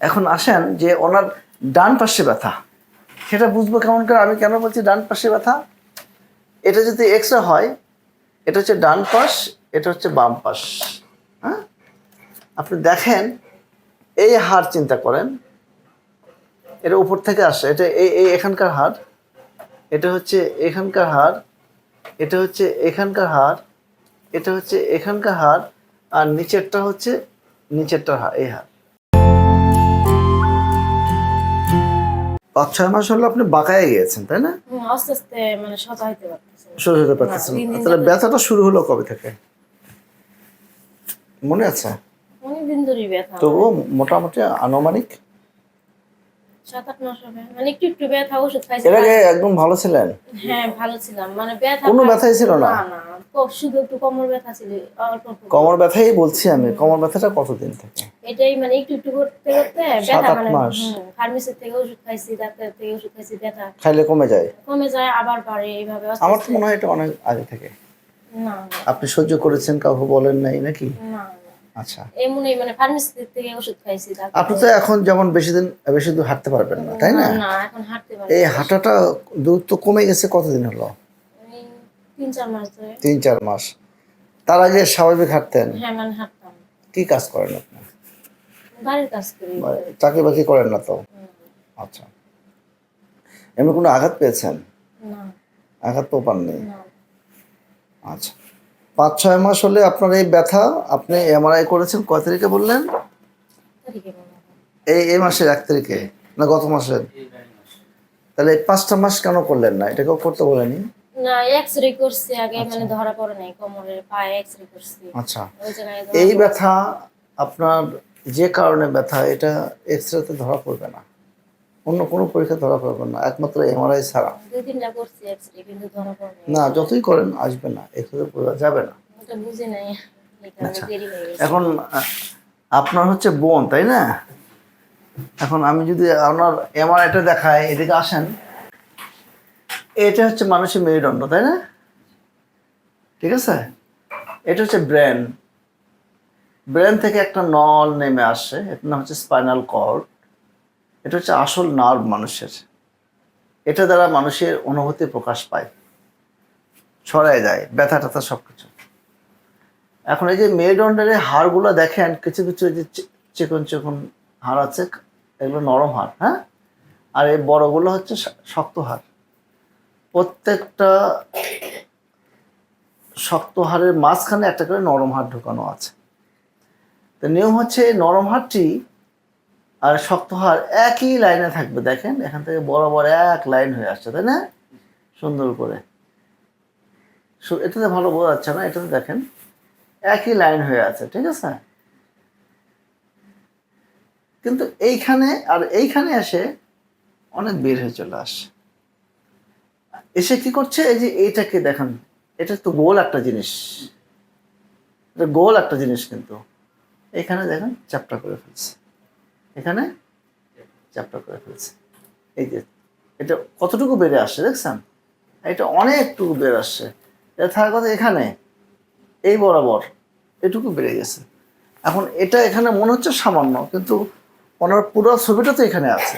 এখন আসেন যে ওনার ডান পাশে ব্যথা। সেটা বুঝব কেমন করে? আমি কেন বলছি ডান পাশে ব্যথা? এটা যদি এক্স হয়, এটা হচ্ছে ডান পাশ, এটা হচ্ছে বাম পাশ। হ্যাঁ? আপনি দেখেন, এই হাড় চিন্তা করেন, এটা উপর থেকে আসে, এটা এই এই এখানকার হাড়, এটা হচ্ছে এখানকার হাড়, এটা হচ্ছে এখানকার হাড়, এটা হচ্ছে এখানকার হাড়, আর নিচেরটা হচ্ছে নিচেরটার হাড়, এই হাড়। পাঁচ ছয় মাস হলো আপনি বাঁকায় গিয়েছেন তাই না? আস্তে আস্তে মানে সোজা হইতে হতে পারতেছেন দিন তাহলে ব্যথাটা শুরু হলো কবে থেকে? মনে আছে? অনেকদিন ধরেই ব্যথা তবুও মোটামুটি আনুমানিক? সাত আট মাস হবে। মানে একটু একটু ব্যথা ওষুধ খাইছি এর আগে একদম ভালো ছিলেন? হ্যাঁ ভালো ছিলাম। মানে ব্যথা কোনো ব্যথাই ছিল না? না শুধু একটু কোমর ব্যথা ছিল অল্প অল্প। কোমর ব্যথাই বলছি আমি কোমর ব্যথাটা কতদিন থেকে? এটাই মানে একটু একটু করতে করতে ব্যথা মানে ফার্মেসি থেকে ওষুধ খাইছি ডাক্তার থেকে ওষুধ খাইছি ব্যথা। খাইলে কমে যায়? কমে যায় আবার বাড়ে এইভাবে আমার তো মনে হয় এটা অনেক আগে থেকে। না আপনি সহ্য করেছেন কাউকে বলেন নাই নাকি? না আচ্ছা। এমনই মানে ফার্মেসি থেকে ওষুধ খাইছি ডাক্তার। আপনি তো এখন যেমন বেশি দিন বেশি দূর হাঁটতে পারবেন না তাই না? না এখন হাঁটতে পারি এই হাঁটাটা দূরত্ব কমে গেছে কতদিন হলো? তিন চার মাস ধরে। তিন চার মাস। তার আগে স্বাভাবিক হাঁটতেন? হ্যাঁ মানে হাঁটতাম। কি কাজ করেন আপনি? বাড়ির কাজ করি। মানে চাকরি বাকরি করেন না তো? আচ্ছা। এমনি কোনো আঘাত পেয়েছেন? না। আঘাত তো পাননি? আচ্ছা। পাঁচ ছয় মাস হলে আপনার এই ব্যথা আপনি এমআরআই করেছেন কয় তারিখে বললেন? তারিখে। এই এই মাসের এক তারিখে? না গত মাসের? তাহলে এই পাঁচটা মাস কেন করলেন না? এটাকেও করতে বলেনি? না এক্স রে করছি আগে মানে ধরা পড়ে নাই কোমরের পায়ে এক্স করছি। আচ্ছা। এই ব্যথা আপনার যে কারণে ব্যথা এটা এক্স রেতে ধরা পড়বে না। অন্য কোনো পরীক্ষা ধরা পড়বে না একমাত্র এমআরআই ছাড়া। দুই তিনটা করছি এক্স কিন্তু ধরা পড়ে না যতই করেন আসবে না এক্স রে বোঝা যাবে না। ওটা বুঝি নাই আচ্ছা। এখন আপনার হচ্ছে বোন তাই না? এখন আমি যদি আপনার এমআরআইটা দেখাই এদিকে আসেন। এটা হচ্ছে মানুষের মেরুদণ্ড, তাই না? ঠিক আছে? এটা হচ্ছে ব্রেন। ব্রেন থেকে একটা নল নেমে আসে, এটার নাম হচ্ছে স্পাইনাল কর্ড। এটা হচ্ছে আসল নার্ভ মানুষের। এটা দ্বারা মানুষের অনুভূতি প্রকাশ পায়। ছড়ায় যায়, ব্যথা ট্যাথা সব কিছু এখন এই যে মেরুদণ্ডের হাড়গুলো দেখেন, কিছু কিছু যে চিকন চিকন হাড় আছে, এগুলো নরম হাড় হ্যাঁ? আর এই বড়গুলো হচ্ছে শক্ত হাড়। প্রত্যেকটা শক্ত হাড়ের মাঝখানে একটা করে নরম হাড় ঢোকানো আছে। তো নিয়ম হচ্ছে নরম হাড়টি আর শক্ত হাড় একই লাইনে থাকবে, দেখেন? এখান থেকে বরাবর এক লাইন হয়ে আসছে, তাই না? সুন্দর করে। এটাতে ভালো বোঝা যাচ্ছে না, এটাতে দেখেন, একই লাইন হয়ে আছে, ঠিক আছে? কিন্তু এইখানে আর এইখানে এসে অনেক বের হয়ে চলে আসে। এসে কি করছে? এই যে এইটাকে দেখান। এটা তো গোল একটা জিনিস। এটা গোল একটা জিনিস কিন্তু। এখানে দেখেন চ্যাপ্টা করে ফেলছে। এখানে চ্যাপ্টা করে ফেলছে। এই যে, এটা কতটুকু বেড়ে আসছে দেখছেন? এটা অনেকটুকু বেড়ে আসছে। এটা থাকার কথা এখানে, এই বরাবর এটুকু বেড়ে গেছে। এখন এটা এখানে মনে হচ্ছে সামান্য, কিন্তু ওনার পুরো ছবিটা তো এখানে আছে।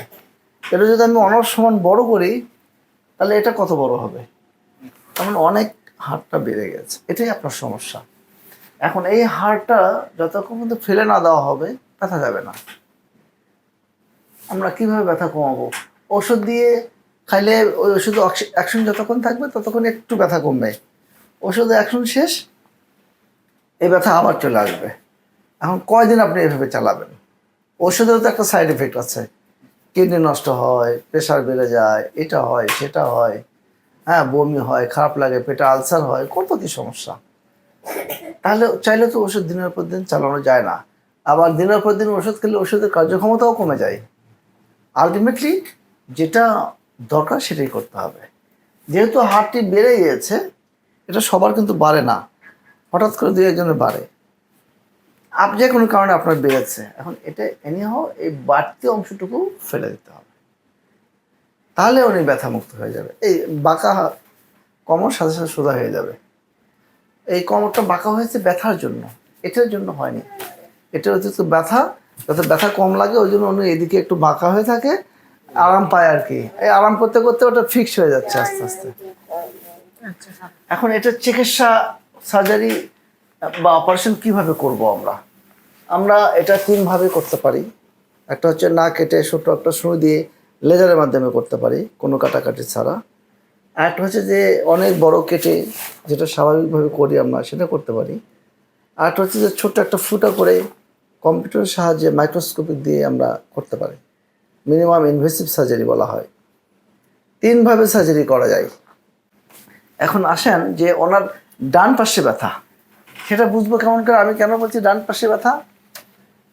এটা যদি আমি অনার সমান বড় করি তাহলে এটা কত বড় হবে? তেমন অনেক হাড়টা বেড়ে গেছে। এটাই আপনার সমস্যা। এখন এই হাড়টা যতক্ষণ পর্যন্ত ফেলে না দেওয়া হবে, ব্যথা যাবে না। আমরা কীভাবে ব্যথা কমাবো? ওষুধ দিয়ে খাইলে ওই ওষুধ অ্যাকশন যতক্ষণ থাকবে, ততক্ষণ একটু ব্যথা কমবে। ওষুধের অ্যাকশন শেষ, এই ব্যথা আবার চলে আসবে। এখন কয়দিন আপনি এভাবে চালাবেন? ওষুধেরও তো একটা সাইড এফেক্ট আছে। কিডনি নষ্ট হয়, প্রেশার বেড়ে যায়, এটা হয়, সেটা হয় হ্যাঁ বমি হয়, খারাপ লাগে, পেটে আলসার হয়, কত কি সমস্যা? তাহলে চাইলে তো ওষুধ দিনের পর দিন চালানো যায় না। আবার দিনের পর দিন ওষুধ খেলে ওষুধের কার্যক্ষমতাও কমে যায়। আলটিমেটলি যেটা দরকার সেটাই করতে হবে। যেহেতু হাড়টি বেড়ে গিয়েছে, এটা সবার কিন্তু বাড়ে না। হঠাৎ করে দুই একজনের বাড়ে। আপ যে কোনো কারণে আপনার বেড়েছে এখন এটা এনিহাও এই বাড়তি অংশটুকু ফেলে দিতে হবে। তাহলে উনি ব্যথা মুক্ত হয়ে যাবে। এই বাঁকা কোমর সাথে সাথে সোজা হয়ে যাবে। এই কোমরটা বাঁকা হয়েছে ব্যথার জন্য। এটার জন্য হয়নি। এটা অতিরিক্ত ব্যথা। যাতে ব্যথা কম লাগে ওই জন্য উনি এদিকে একটু বাঁকা হয়ে থাকে। আরাম পায় আর কি। এই আরাম করতে করতে ওটা ফিক্স হয়ে যাচ্ছে আস্তে আস্তে। আচ্ছা এখন এটা চিকিৎসা সার্জারি বা অপারেশন কীভাবে করব আমরা? আমরা এটা তিনভাবে করতে পারি। একটা হচ্ছে না কেটে ছোট একটা সুই দিয়ে লেজারের মাধ্যমে করতে পারি, কোনো কাটাকাটি ছাড়া। একটা হচ্ছে যে অনেক বড় কেটে যেটা স্বাভাবিকভাবে করি আমরা, সেটা করতে পারি। আর একটা হচ্ছে যে ছোট্ট একটা ফুটা করে কম্পিউটারের সাহায্যে মাইক্রোস্কোপিক দিয়ে আমরা করতে পারি। মিনিমাম ইনভেসিভ সার্জারি বলা হয়। তিনভাবে সার্জারি করা যায়। এখন আসেন যে ওনার ডান পাশে ব্যথা। সেটা বুঝব কেমন করে? আমি কেন বলছি ডান পাশে ব্যথা?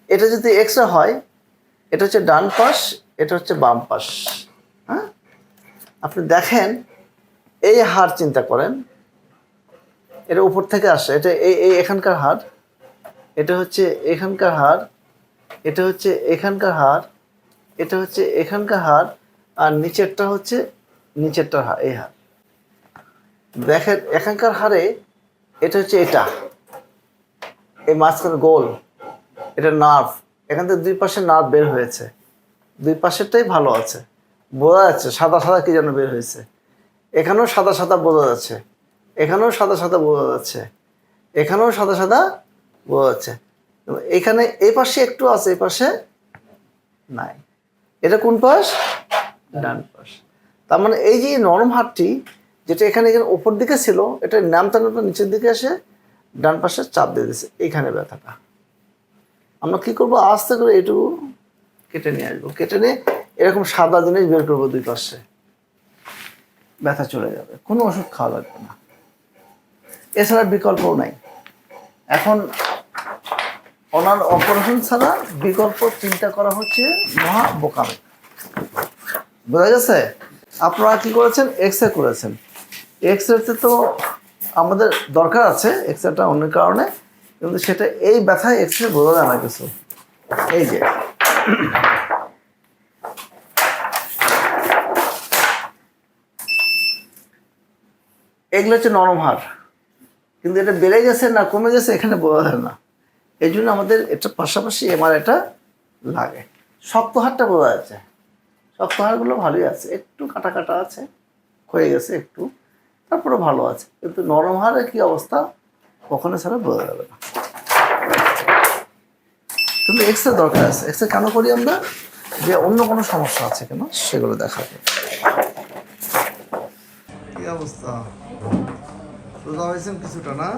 এটা যদি এক্সরে হয়, এটা হচ্ছে ডান পাশ, এটা হচ্ছে বাম পাশ। হ্যাঁ? আপনি দেখেন, এই হাড় চিন্তা করেন, এটা উপর থেকে আসে, এটা এই এই এখানকার হাড়, এটা হচ্ছে এখানকার হাড়, এটা হচ্ছে এখানকার হাড়, এটা হচ্ছে এখানকার হাড়, আর নিচেরটা হচ্ছে নিচেরটার হাড়, এই হাড়। দেখেন, এখানকার হারে এটা হচ্ছে এটা। এই মাঝখানে গোল, এটা নার্ভ এখান থেকে দুই পাশে নার্ভ বের হয়েছে। দুই পাশেরটাই ভালো আছে। বোঝা যাচ্ছে সাদা সাদা কি যেন বের হয়েছে। এখানেও সাদা সাদা বোঝা যাচ্ছে। এখানেও সাদা সাদা বোঝা যাচ্ছে। এখানেও সাদা সাদা বোঝা যাচ্ছে। এখানে এই পাশে একটু আছে, এই পাশে নাই। এটা কোন পাশ? ডান পাশ। তার মানে এই যে নরম হাড়টি যেটা এখানে এখানে ওপর দিকে ছিল এটা নামতে নামতে নিচের দিকে এসে ডান পাশে চাপ দিয়ে দিচ্ছে এইখানে ব্যথাটা। আমরা কি করব? আস্তে করে এটুকু কেটে নিয়ে আসব। কেটে নিয়ে এরকম সাদা জিনিস বের করব দুই পাশে। ব্যথা চলে যাবে। কোনো ওষুধ খাওয়া লাগবে না। এছাড়া বিকল্পও নাই। এখন ওনার অপারেশন ছাড়া বিকল্প চিন্তা করা হচ্ছে মহা বোকামি বোঝা গেছে? আপনারা কি করেছেন? এক্স রে করেছেন। এক্স রেতে তো আমাদের দরকার আছে এক্স রেটা অন্য কারণে, কিন্তু সেটা এই ব্যথায় এক্স রে বোঝা যায় না কিছু। এই যে। এগুলো হচ্ছে নরম হাড়। কিন্তু এটা বেড়ে গেছে না কমে গেছে এখানে বোঝা যায় না। এই জন্য আমাদের এটা পাশাপাশি এমআর এটা লাগে। শক্ত হাড়টা বোঝা যাচ্ছে। শক্ত হাড়গুলো ভালোই আছে। একটু কাটা কাটা আছে। হয়ে গেছে একটু। তারপরে ভালো আছে। কিন্তু নরম হাড়ের কী অবস্থা? ওখানে ছাড়া বোঝা যাবে না। কিন্তু এক্সরে দরকার আছে। এক্সরে কেন করি আমরা? যে অন্য কোনো সমস্যা আছে কেন সেগুলো দেখাবো কি অবস্থা? সোজা হয়েছেন কিছুটা না?